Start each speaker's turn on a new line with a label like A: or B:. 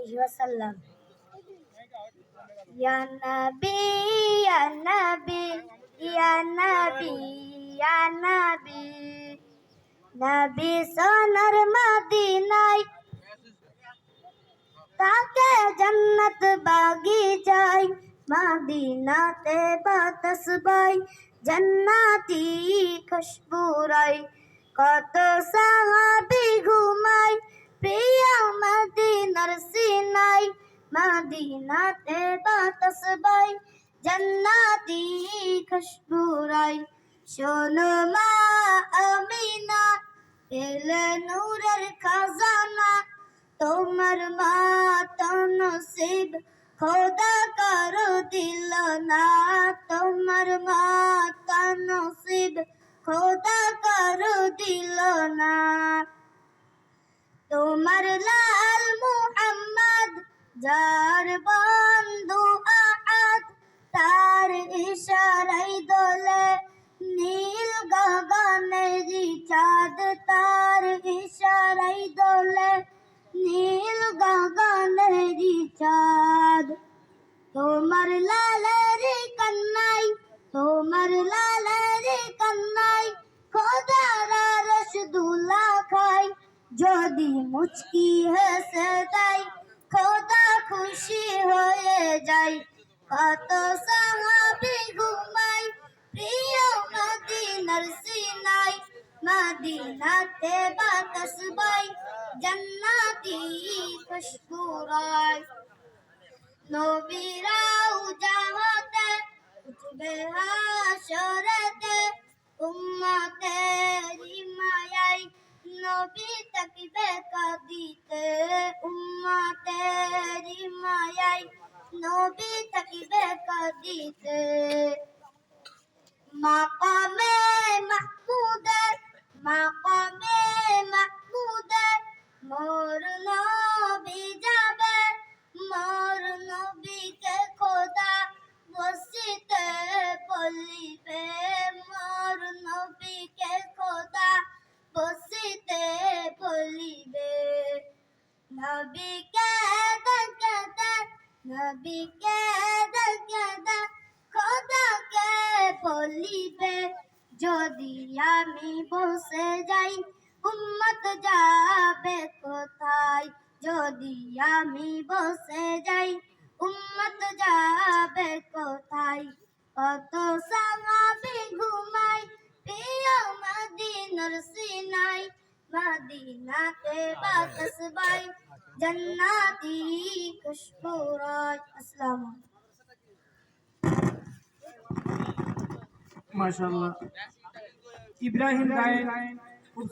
A: আলাইহি ওয়াসাল্লাম। ইয়া নবী ইয়া নবী ইয়া নবী ইয়া নবী। নবী সোনার মদিনায় তাকে জন্নত বাগি যায়। মদিনাতে বাতাস বাই জন্নাতি খুশবুরাই কত সাহাবি ঘুমাই প্রিয় মদিনার মদিনাতে বাতাস বাই জন্নাতি খুশবুরাই শোনো মা আমিনা এলে নূরের খাজানা তোমার মা তো নসিব খোদা করো দিল না তোমার মা তা নসিব খোদা করো দিল না তোমার লাল মুহাম্মদ যার বন্ধু আহাদ তার ইশারাই দোলে নীল গগনেরি চাঁদ, তার ইশারাই দোলে নীল গগনেরি চাঁদ। তোমার লালেরি কান্নাই তোমার লালেরি কান্নাই খোদারা রসদুল্লা খাই যদি মুচকি হেসে খোদা খুশি হয়ে যায় কত সাহাবি ঘুমাই, প্রিয় মদিনার সিনাই। মদিনাতে বাতাস বাই জান্নাতি খুশবুরাই নবীরাও জাহাতে উঠবে হাসরেতে, উম্মতেরি মায়াই নবী তাকিবে কাদিতে উম্মতেরি নবী তাকিবে কাদিতে। মাকামে মাহমুদে মাকামে মাহমুদে, মোর নবী যাবে, মোর নবীকে খোদা বসিতে বলিবে। মোর নবীকে খোদা বসিতে বলিবে। দেখতে নবীকে দেখতে খোদাকে বলিবে, যদি আমি বসে যাই, উম্মত যাবে কোথায়? যদি আমি বসে যাই মদিনাতে বাতাস বাই জান্নাতি খুশবু রাজ আসসালামু
B: মাশাআল্লাহ ইব্রাহিম গায়েন